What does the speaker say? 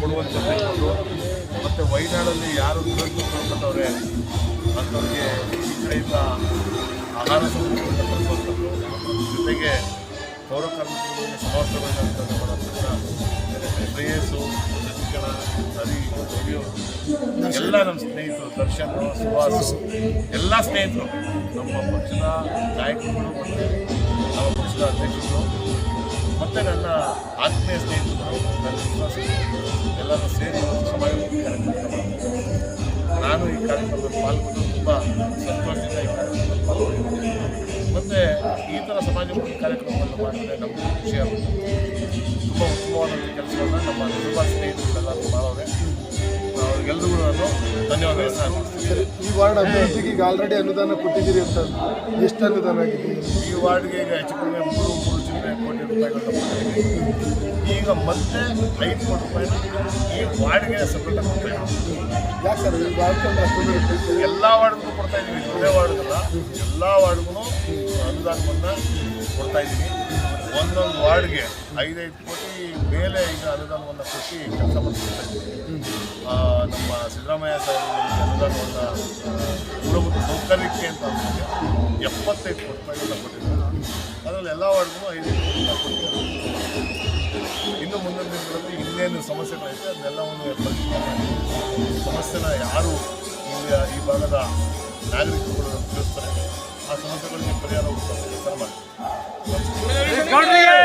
ಕೊಡುವಂಥ ಮತ್ತು ವೈನಾಡಲ್ಲಿ ಯಾರು ದುರಸ್ತು ಅಂಥವ್ರಿಗೆ ಈ ಕಡೆಯಿಂದ ಆಹಾರ ಕೊಡುವಂಥದ್ದು ಜೊತೆಗೆ ಪೌರ ಕಾರ್ಮಿಕರಿಗೆ ಸಮವಸ್ತ್ರಗಳನ್ನ ಮಾಡೋದ್ರಿಂದ ಎಲ್ಲ ನಮ್ಮ ಸ್ನೇಹಿತರು, ದರ್ಶನ್ ಸುಹಾಸ್ ಎಲ್ಲ ಸ್ನೇಹಿತರು ನಮ್ಮ ಪಕ್ಷದ ನಾಯಕರುಗಳು ಮತ್ತು ನಮ್ಮ ಪಕ್ಷದ ಅಧ್ಯಕ್ಷರು ಮತ್ತು ನನ್ನ ಆತ್ಮೀಯ ಸ್ನೇಹಿತರು ನನ್ನ ವಿಶ್ವಾಸಿಗಳು ಎಲ್ಲರೂ ಸೇರಿ ಸಮಾಜಮುಖಿ ಕಾರ್ಯಕ್ರಮ ನಾನು ಈ ಕಾರ್ಯಕ್ರಮದಲ್ಲಿ ಪಾಲ್ಗೊಂಡು ತುಂಬ ಸಂತೋಷದಿಂದ ಈ ಕಾರ್ಯಕ್ರಮದಲ್ಲಿ ಪಾಲ್ಗೊಂಡಿದ್ದೇನೆ ಮತ್ತು ಈ ಥರ ಸಮಾಜಮುಖಿ ಕಾರ್ಯಕ್ರಮವನ್ನು ಮಾಡಿದರೆ ನಮಗೂ ಖುಷಿ ಆಗುತ್ತೆ. ತುಂಬ ಉತ್ತಮವಾದ ಕೆಲಸವನ್ನು ನಮ್ಮ ಕುಟುಂಬ ಸ್ನೇಹಿತರುಗಳೆಲ್ಲರೂ ಮಾಡೋರೆ. ಅವ್ರಿಗೆಲ್ಲರಿಗೂ ನಾನು ಧನ್ಯವಾದಗಳು ಸರ್. ಈ ವಾರ್ಡ್ ಅಭಿವೃದ್ಧಿಗೆ ಈಗ ಆಲ್ರೆಡಿ ಅನುದಾನ ಕೊಟ್ಟಿದ್ದೀರಿ ಅಂತ ಎಷ್ಟು ಅನುದಾನ ಆಗಿದೆ? ಈ ವಾರ್ಡ್ಗೆ ಈಗ ಹೆಚ್ಚು ಕಡಿಮೆ ಈಗ ಮತ್ತೆ ಐದು ಕೋಟಿ ರೂಪಾಯಿನ ಈ ವಾರ್ಡ್ಗೆ ಸಪ್ರೇಟ್ ಕೊಡ್ತಾ ಇದ್ದೀವಿ. ಎಲ್ಲ ವಾರ್ಡ್ಗೂ ಕೊಡ್ತಾ ಇದ್ದೀವಿ. ಒಂದೇ ವಾರ್ಡ್ಗಲ್ಲ. ಎಲ್ಲ ವಾರ್ಡ್ಗೂ ಅನುದಾನವನ್ನು ಕೊಡ್ತಾ ಇದ್ದೀವಿ. ಒಂದೊಂದು ವಾರ್ಡ್ಗೆ ಐದೈದು ಕೋಟಿ ಮೇಲೆ ಈಗ ಅನುದಾನವನ್ನು ಕೊಟ್ಟು ಕೆಲಸ ಮಾಡ್ತಾ ಇದ್ದೀವಿ. ನಮ್ಮ ಸಿದ್ದರಾಮಯ್ಯ ಸರ್ ಅನುದಾನವನ್ನು ಮೂಲಭೂತ ಸೌಕರ್ಯಕ್ಕೆ ಅಂತ ಎಪ್ಪತ್ತೈದು ಕೋಟಿ ರೂಪಾಯಿಗಳನ್ನ ಕೊಟ್ಟಿದ್ದಾರೆ ಅದರಲ್ಲಿ ಎಲ್ಲ ವಾರ್ಡ್ಗೂ ಐದು ಇನ್ನು ಮುಂದಿನ ದಿನಗಳಲ್ಲಿ ಇನ್ನೇನು ಸಮಸ್ಯೆಗಳೈತೆ ಅದನ್ನೆಲ್ಲವನ್ನು ಪರಿಶೀಲನೆ ಸಮಸ್ಯೆನ ಯಾರು ಇಲ್ಲಿ ಈ ಭಾಗದ ನಾಗರಿಕರುಗಳು ತಿಳಿಸ್ತಾರೆ. ಆ ಸಮಸ್ಯೆಗಳಿಗೆ ಪರಿಹಾರ ಹುಡುಕುವ ಕೆಲಸ ಮಾಡಿ. ಗೌಡ್ರಿಗೆ!